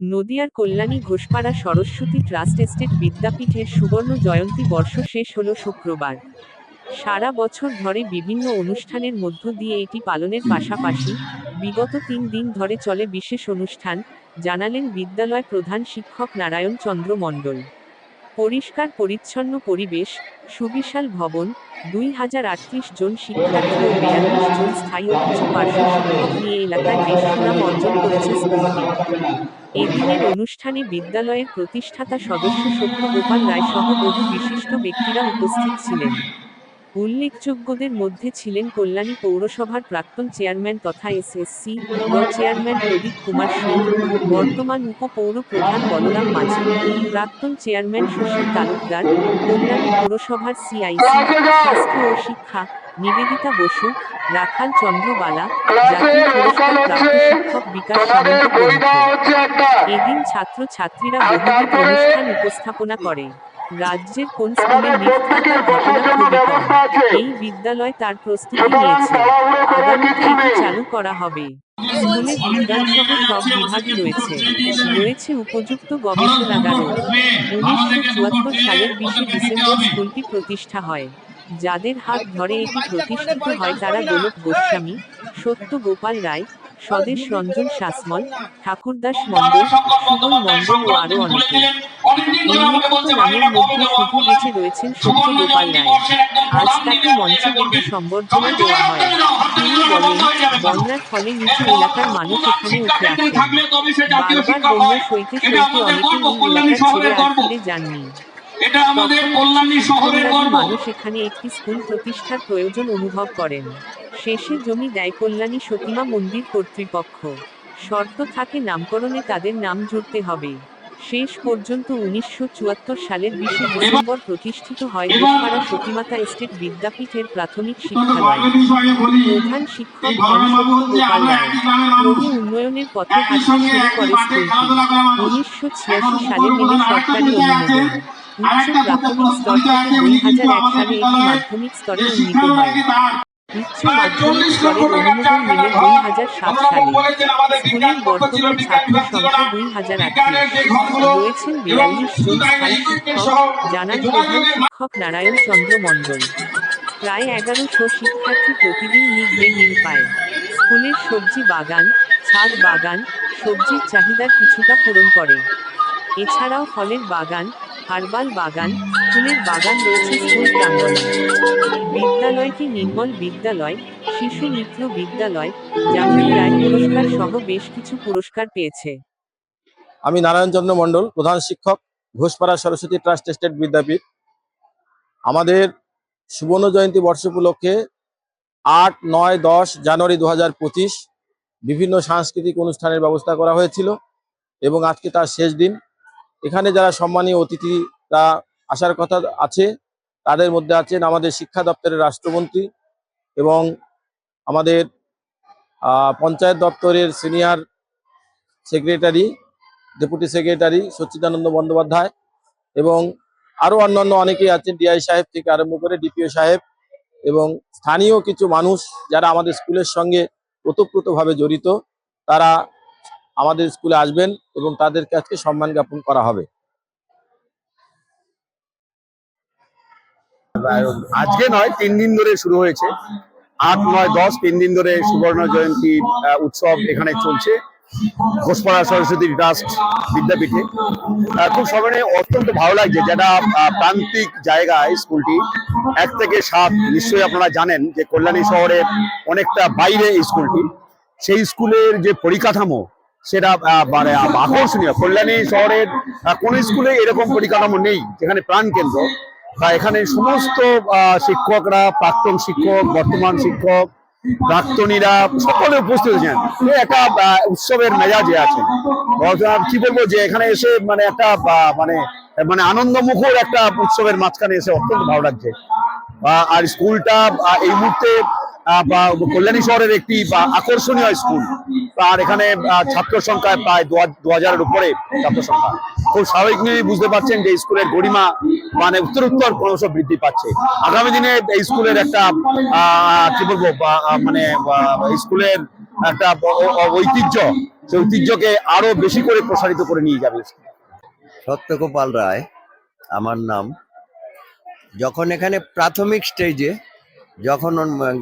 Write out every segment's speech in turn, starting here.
নদিয়ার Kalyani Ghoshpara Saraswati trust estate বিদ্যাপীঠের সুবর্ণ জয়ন্তী বর্ষ শেষ হল শুক্রবার। সারা বছর ধরে বিভিন্ন অনুষ্ঠানের মধ্য দিয়ে এটি পালনের পাশাপাশি বিগত তিন দিন ধরে চলে বিশেষ অনুষ্ঠান, জানালেন বিদ্যালয় প্রধান শিক্ষক নারায়ণ চন্দ্র মণ্ডল। পরিষ্কার পরিচ্ছন্ন পরিবেশ, সুবিশাল ভবন, দুই হাজার আটত্রিশ জন শিক্ষার্থী ও বিয়াল্লিশ জন স্থায়ী কিছু পার্শ্ব শিক্ষক নিয়ে এলাকায় বেশ সুনাম অর্জন করেছে স্কুলটি। এদিনের অনুষ্ঠানে বিদ্যালয়ের প্রতিষ্ঠাতা সদস্য সত্যগোপাল রায় সহ বহু বিশিষ্ট ব্যক্তিরা উপস্থিত ছিলেন। উল্লেখযোগ্যদের মধ্যে ছিলেন কল্যাণী পৌরসভার প্রাক্তন চেয়ারম্যান তথা এসএসসি চেয়ারম্যান প্রদীপ কুমার সিং বর্তমান উপপৌর প্রধান বলরাম মাঝি, প্রাক্তন চেয়ারম্যান সুশীল তালুকদার, কল্যাণী পৌরসভার সিআইসি, স্বাস্থ্য ও শিক্ষা, নিবেদিতা বসু, রাখাল চন্দ্রবালা জাতীয় পুরস্কার প্রাপ্ত শিক্ষক বিকাশ এদিন ছাত্র ছাত্রীরা অনুষ্ঠান উপস্থাপনা করে। রাজ্যের কোন স্কুলে থাকার ঘটনা খুবই কম এই বিদ্যালয় তার প্রস্তুতি নিয়েছে। আগামীতে এটি চালু করা হবে। স্কুলে বিজ্ঞান সহ সব রয়েছে। রয়েছে উপযুক্ত গবেষণাগারও উনিশশো চুয়াত্তর সালের বিশে ডিসেম্বর স্কুলটি প্রতিষ্ঠা হয়। যাদের হাত ধরে এটি প্রতিষ্ঠিত হয় তারা গোলক গোস্বামী সত্য গোপাল রায় স্বদেশ রঞ্জন শাসমল ঠাকুরদাস মণ্ডল সুমন মণ্ডল ও আরও অনেকে। নামের মধ্যে শুধু বেঁচে রয়েছেন গোপাল রায়। আজ তাকে মঞ্চে সম্বর্ধনা দেওয়া হয়। তিনি বলেন বন্যার ফলে নিচু এলাকার মানুষ এখানে উঠে আসেন। বারবার বন্যা সইতে সইতে অনেকেই এই এলাকা ছেড়ে আর ফিরে যাননি। এটা আমাদের কল্যাণী শহরের গর্ব। মানুষ এখানে একটি স্কুল প্রতিষ্ঠার প্রয়োজন অনুভব করেন। শেষে জমি দেয় কল্যাণী সতীমা মন্দির কর্তৃপক্ষ। শর্ত থাকে নামকরণে তাদের নাম জুড়তে হবে। শেষ পর্যন্ত উনিশশো চুয়াত্তর সালের বিশে ডিসেম্বর প্রতিষ্ঠিত হয় দেশপাড়া সতীমাতা এস্টেট বিদ্যাপীঠের প্রাথমিক শিক্ষালয়। প্রধান শিক্ষক উন্নয়নের পথে হাঁটতে শুরু করে স্কুলটি উনিশশো ছিয়াশি সালে পেলে সরকারি অনুমোদন। উচ্চ প্রাথমিক স্তর থেকে দুই হাজার এক সালে এটি মাধ্যমিক স্তরে উন্নীত হয়। স্থায়ী শিক্ষক নারায়ণ চন্দ্র মণ্ডল। প্রায় এগারোশো শিক্ষার্থী প্রতিদিন ডে মিল পায়। স্কুলের সবজি বাগান ছাদ বাগান সবজির চাহিদার কিছুটা পূরণ করে। এছাড়াও ফলের বাগান হার্বাল বাগান ফুলের বাগান রয়েছে স্কুল প্রাঙ্গণে। বিদ্যালয়টি নির্মল বিদ্যালয়, শিশু মিত্র বিদ্যালয় জাতীয় রায় পুরস্কার সহ বেশ কিছু পুরস্কার পেয়েছে। আমি নারায়ণচন্দ্র মণ্ডল, প্রধান শিক্ষক, ঘোষপাড়া সরস্বতী ট্রাস্ট এস্টেট বিদ্যাপীঠ। আমাদের সুবর্ণ জয়ন্তী বর্ষ উপলক্ষে আট, নয়, দশ জানুয়ারি দু বিভিন্ন সাংস্কৃতিক অনুষ্ঠানের ব্যবস্থা করা হয়েছিল এবং আজকে তার শেষ দিন। এখানে যারা সম্মানীয় অতিথিরা আসার কথা আছে, তাদের মধ্যে আছেন আমাদের শিক্ষা দপ্তরের রাষ্ট্রমন্ত্রী এবং আমাদের পঞ্চায়েত দপ্তরের senior secretary, deputy secretary Sachchidananda Bandyopadhyay এবং আরও অন্যান্য অনেকেই আছেন ডিআই সাহেব থেকে আরম্ভ করে ডিপিও সাহেব এবং স্থানীয় কিছু মানুষ যারা আমাদের স্কুলের সঙ্গে ওতপ্রোতভাবে জড়িত, তারা আমাদের স্কুলে আসবেন এবং তাদেরকে আজকে সম্মান জ্ঞাপন করা হবে। আজকে নয়, তিন দিন ধরে শুরু হয়েছে। আট, নয়, দশ, তিন দিন ধরে সুবর্ণ জয়ন্তী উৎসব এখানে চলছে। ঘোষপাড়া সরস্বতী ট্রাস্ট বিদ্যাপীঠে। খুব সবাই অত্যন্ত ভালো লাগছে যেটা প্রান্তিক জায়গায় স্কুলটি, এক থেকে সাত, নিশ্চয়ই আপনারা জানেন যে কল্যাণী শহরের অনেকটা বাইরে এই স্কুলটি। সেই স্কুলের যে পরিকাঠামো, সেটা মানে আকর্ষণীয়। কল্যাণী শহরের কোন স্কুলে এরকম পরিকাঠামো নেই যেখানে প্রাণ কেন্দ্র বা এখানে সমস্ত শিক্ষকরা, প্রাক্তন শিক্ষক, বর্তমান শিক্ষক, প্রাক্তনীরা সকলে উপস্থিত হয়েছেন একটা উৎসবের মেজাজে আছে কি বলব যে এখানে এসে মানে একটা মানে মানে আনন্দমুখর একটা উৎসবের মাঝখানে এসে অত্যন্ত ভালো লাগছে। আর স্কুলটা এই মুহূর্তে কল্যাণী শহরের একটি আকর্ষণীয় স্কুল। আর এখানে ছাত্র সংখ্যা প্রায় দু হাজার- দু হাজারের উপরে ছাত্র সংখ্যা। খুব স্বাভাবিকভাবেই বুঝতে পারছেন যে স্কুলের গরিমা মানে উত্তর উত্তর ক্রমশ বৃদ্ধি পাচ্ছে। আগামী দিনে এই স্কুলের একটা কি বলব মানে স্কুলের একটা ঐতিহ্য সেই ঐতিহ্যকে আরও বেশি করে প্রসারিত করে নিয়ে যাবে সত্যগোপাল রায়, আমার নাম। যখন এখানে প্রাথমিক স্টেজে যখন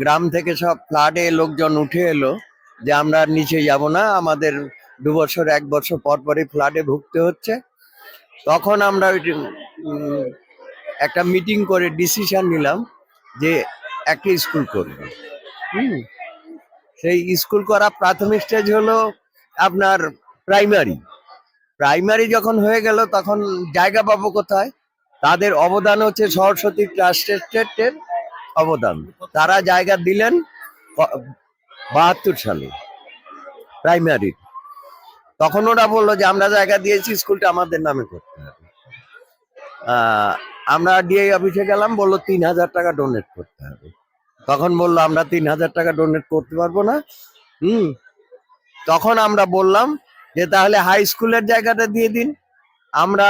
গ্রাম থেকে সব ফ্লাডে লোকজন উঠে এলো যে আমরা নিচে যাব না, আমাদের দু বছর, এক বছর পর পরই ফ্লাডে ভুগতে হচ্ছে। তখন আমরা একটা মিটিং করে ডিসিশন নিলাম যে একটা স্কুল করব। হুম। সেই স্কুল করা প্রাথমিক স্টেজ হলো আপনার প্রাইমারি। প্রাইমারি যখন হয়ে গেল তখন জায়গা পাবো কোথায়? তাদের অবদান হচ্ছে সরস্বতী ট্রাস্টের অবদান। তারা জায়গা দিলেন বাহাত্তর সালে, প্রাইমারি। তখন ওরা বলল যে, আমরা জায়গা দিয়েছি, স্কুলটা আমাদের নামে করতে হবে। আমরা ডিআই অফিসে গেলাম, বলল তিন হাজার টাকা ডোনেট করতে হবে। তখন বলল, আমরা তিন হাজার টাকা ডোনেট করতে পারব না। হুম। তখন আমরা বললাম যে, তাহলে হাই স্কুলের জায়গাটা দিয়ে দিন। আমরা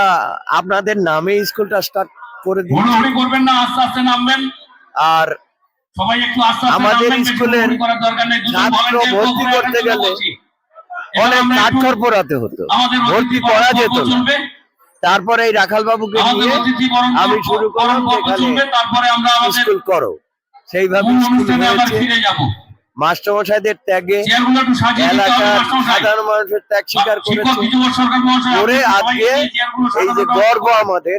আপনাদের নামে স্কুলটা স্টার্ট করে দিই। করবেন না, আস্তে আস্তে নামবেন। আর সবাই একটু আস্তে আস্তে আমাদের স্কুলের ছাত্র ভর্তি করতে গেলে অনেক কাঠখড় পোড়াতে হতো। ভর্তি করা যেত না। তারপরে এই রাখাল বাবুকে নিয়ে আমি শুরু করলাম স্কুল করো। সেইভাবে স্কুল হয়েছে। মাস্টারমশাইদের ত্যাগে এলাকার সাধারণ মানুষের ত্যাগ স্বীকার করেছে। করে আজকে এই যে গর্ব আমাদের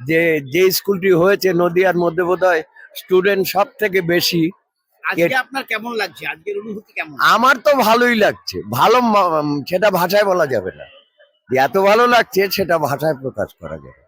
যে যে স্কুলটি হয়েছে নদিয়ার মধ্যে বোধহয় স্টুডেন্ট সব থেকে বেশি আজকে আপনার কেমন লাগছে? আজকের অনুভূতি কেমন? আমার তো ভালোই লাগছে। ভালো সেটা ভাষায় বলা যাবে না। এত ভালো লাগছে সেটা ভাষায় প্রকাশ করা যাবে।